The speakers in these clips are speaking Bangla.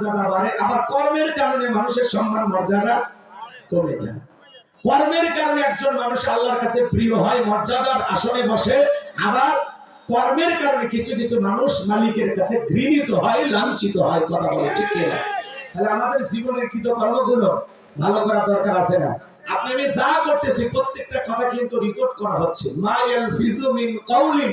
মর্যাদা বাড়ে, আবার কর্মের কারণে মানুষের সম্মান মর্যাদা কমে যায়। কর্মের কারণে একজন মানুষ আল্লাহর কাছে প্রিয় হয়, মর্যাদার আসনে বসে, আবার কর্মের কারণে কিছু কিছু মানুষ মালিকের কাছে ঘৃণিত হয়, লাঞ্ছিত হয়, কথা বলে, ঠিক তাহলে আমাদের জীবনের কৃত কর্মগুলো ভালো করার দরকার আছে না? আপনি আমি যা করতেছি, প্রত্যেকটা কথা কিন্তু রেকর্ড করা হচ্ছে। মা ইয়ালফিজু মিন কাউলিন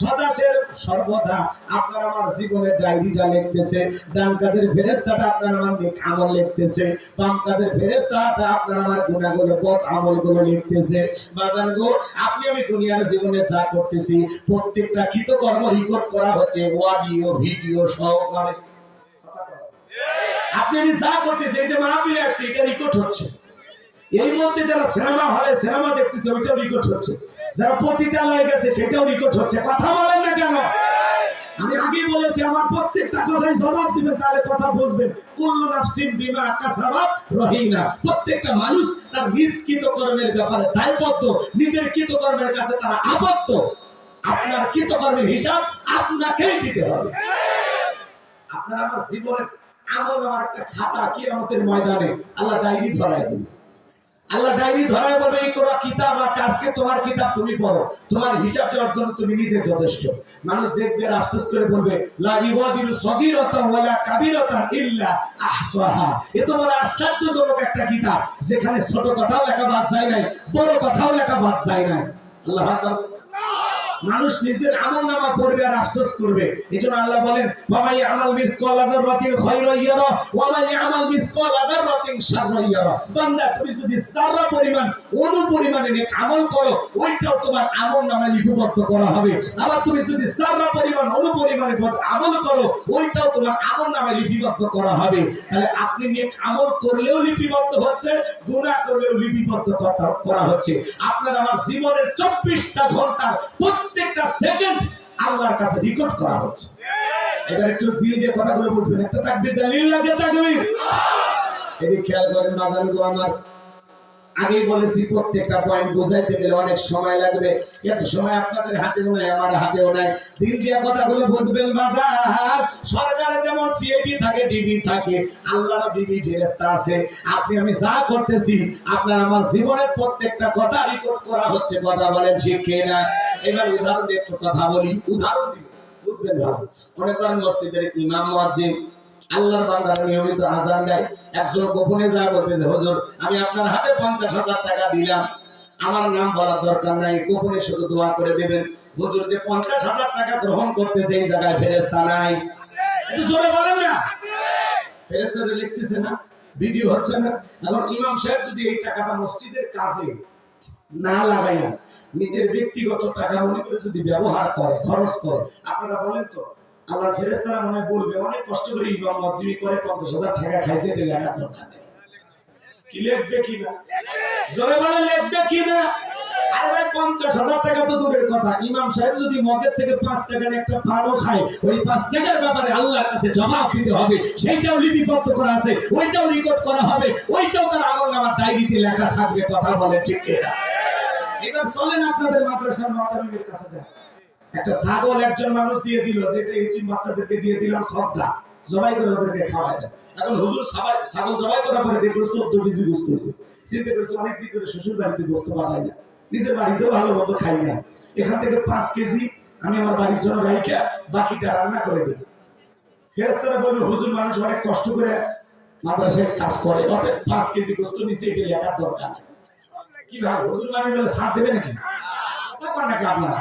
সদাসের সর্বদা আপনার আমার জীবনের ডায়েরিটা লিখতেছে ডান কাদের ফেরেশতাটা আপনার আমার আমল লিখতেছে বাম কাদের ফেরেশতাটা আপনার আমার গুনাহগুলো পথ আমলগুলো লিখতেছে। বাজান গো, আপনি আমি দুনিয়ার জীবনে যা করতেছি, প্রত্যেকটা কৃতকর্ম রেকর্ড করা হচ্ছে অডিও ভিডিও সহকারে আপনি আমি যা করতেছি, এই যে মাহফিল আসছে এটা রেকর্ড হচ্ছে। এই মধ্যে যারা সিনেমা হলে সিনেমা দেখতেছে, ওইটাও রেকর্ড হচ্ছে। যারা পতিতালয়ে গেছে, সেটাও রেকর্ড হচ্ছে। কথা বলেন না কেন? আমি আগেই বলেছি, আমার প্রত্যেকটা কথাই জবাব দিবেন, তাহলে কথা বুঝবেন। নাফসিন বিমা প্রত্যেকটা মানুষ তার নিজ কৃতকর্মের ব্যাপারে দায়বদ্ধ। নিজের কাছে তারা আবদ্ধ। আপনার কৃতকর্মের হিসাব আপনাকেই দিতে হবে। আপনার আমার জীবনের আমার একটা খাতা কিয়ামতের ময়দানে আল্লাহ ডায়েরি দিবে আল্লাহ ডায়েরি ধরায় বলবে, এই তোরা কিতাব আর কাজকে তোমার কিতাব তুমি পড়ো। তোমার হিসাব অর্জন তুমি নিজে যথেষ্ট। মানুষ দেখবে আর আফসোস করে বলবে আশ্চর্যজনক একটা কিতাব, যেখানে ছোট কথাও লেখা বাদ যায় নাই, বড় কথাও লেখা বাদ যায় নাই। আল্লাহ। মানুষ নিজের আমল নামা পড়বে আর আফসোস করবে। এই জন্য আল্লাহ বলেন বাবাই আমাল মিসকাল আদাররাতিন খায়রা ইয়ারা ওয়া মান ইয়ামাল মিসকাল আদাররাতিন শাররা ইয়ারা। বান্দা, তুমি যদি সারা পরিমাণ অনু পরিমাণে নেক আমল করো, ওইটাও তোমার আমল নামে লিপিবদ্ধ করা হবে। আবার তুমি যদি সারা পরিমাণ অনু পরিমাণে আমল করো, ওইটাও তোমার আমল নামে লিপিবদ্ধ করা হবে। তাহলে আপনি নেক আমল করলেও লিপিবদ্ধ হচ্ছে, গুনাহ করলেও লিপিবদ্ধ করা- হচ্ছে। আপনার আমার জীবনের চব্বিশটা ঘণ্টার প্রত্যেকটা সেকেন্ড আল্লাহর কাছে রেকর্ড করা হচ্ছে। এবার একটু দিল দিয়ে কথাগুলো বুঝবেন। একটা তাকবির দলিল লাগে তাকবির। এদিকে খেয়াল করেন বাজারগুলো আমার। আগেই বলেছি, প্রত্যেকটা পয়েন্ট বোঝাইতে গেলে অনেক সময় লাগবে। এত সময় আপনাদের হাতেও নাই, আমার হাতেও নাই। দিন দিয়া কথাগুলো বুঝবেন, বাজার, সরকারে যেমন সিএপি থাকে ডিবি থাকে, আল্লাহর ডিবি ফেরেস্তা আছে। আপনি, আমি যা করতেছি, আপনার আমার জীবনের প্রত্যেকটা কথা রেকর্ড করা হচ্ছে। কথা বলেন ঠিক কিনা? এবার উদাহরণ দিয়ে একটু কথা বলি, উদাহরণ দিই বুঝবেন ভালো। মনে করেন মসজিদের ইমাম, মুয়াজ্জিন, আল্লাহর বান্দারা নিয়মিত আজান দেয় একজন গোপনে যা বলতেছে, হুজুর, আমি আপনার হাতে পঞ্চাশ হাজার টাকা দিলাম। আমার নাম বলার দরকার নাই, গোপনে শুধু দোয়া করে দেবেন। হুজুর, যে পঞ্চাশ হাজার টাকা গ্রহণ করতেছে, এই জায়গায় ফেরেস্তা নাই। একটু জোরে বলেন না। ফেরেস্তারা লিখতেছে না, ভিডিও হচ্ছে না। এখন ইমাম সাহেব যদি এই টাকাটা মসজিদের কাজে না লাগাইয়া নিজের ব্যক্তিগত টাকা মনে করে যদি ব্যবহার করে, খরচ করে, আপনারা বলেন তো আল্লাহ ফেরেস্তারা মনে বলবে, অনেক কষ্ট করে ইমাম মজুরি করে পঞ্চাশ হাজার টাকা খাইছে, এটা লেখার দরকার নেই। কি লিখবে কি না? জোরে বলে লিখবে কি না? আরে পঞ্চাশ হাজার টাকা তো দূরের কথা। ইমাম সাহেব যদি মগের থেকে পাঁচ টাকার একটা পানও খায়, ওই পাঁচ টাকার ব্যাপারে আল্লাহর কাছে জবাব দিতে হবে। সেইটাও লিপিবদ্ধ করা আছে, ওইটাও রেকর্ড করা হবে, ওইটাও তার আমল ডায়েরিতে লেখা থাকবে, কথা বলে ঠিক কিনা? চলেন আপনাদের মাদ্রাসার কাছে যান একটা ছাগল একজন মানুষ দিয়ে দিল, যে এটা ইতিম বাচ্চাদেরকে দিয়ে দিলাম সবটা, জবাই করে ওদেরকে খাওয়াই এখন হুজুর সবাই ছাগল জবাই করার পরে দেখল চোদ্দ কেজি হয়েছে। চিন্তা করেছে অনেক দিন করে শ্বশুর বাড়িতে পাঠাই নিজের ভালো মতো খাই না। এখান থেকে পাঁচ কেজি আমি আমার বাড়ির জন্য রাইখা বাকিটা রান্না করে দিই ফেরেস্তারা বলল, হুজুর, মানুষ অনেক কষ্ট করে মাদ্রাসায় কাজ করে, অতএব পাঁচ কেজি গোস্ত নিচে এটা লেখার দরকার নেই। কি ভাব হুজুর মানুষ বলে সাথ দেবে নাকি? নাকি আপনারা?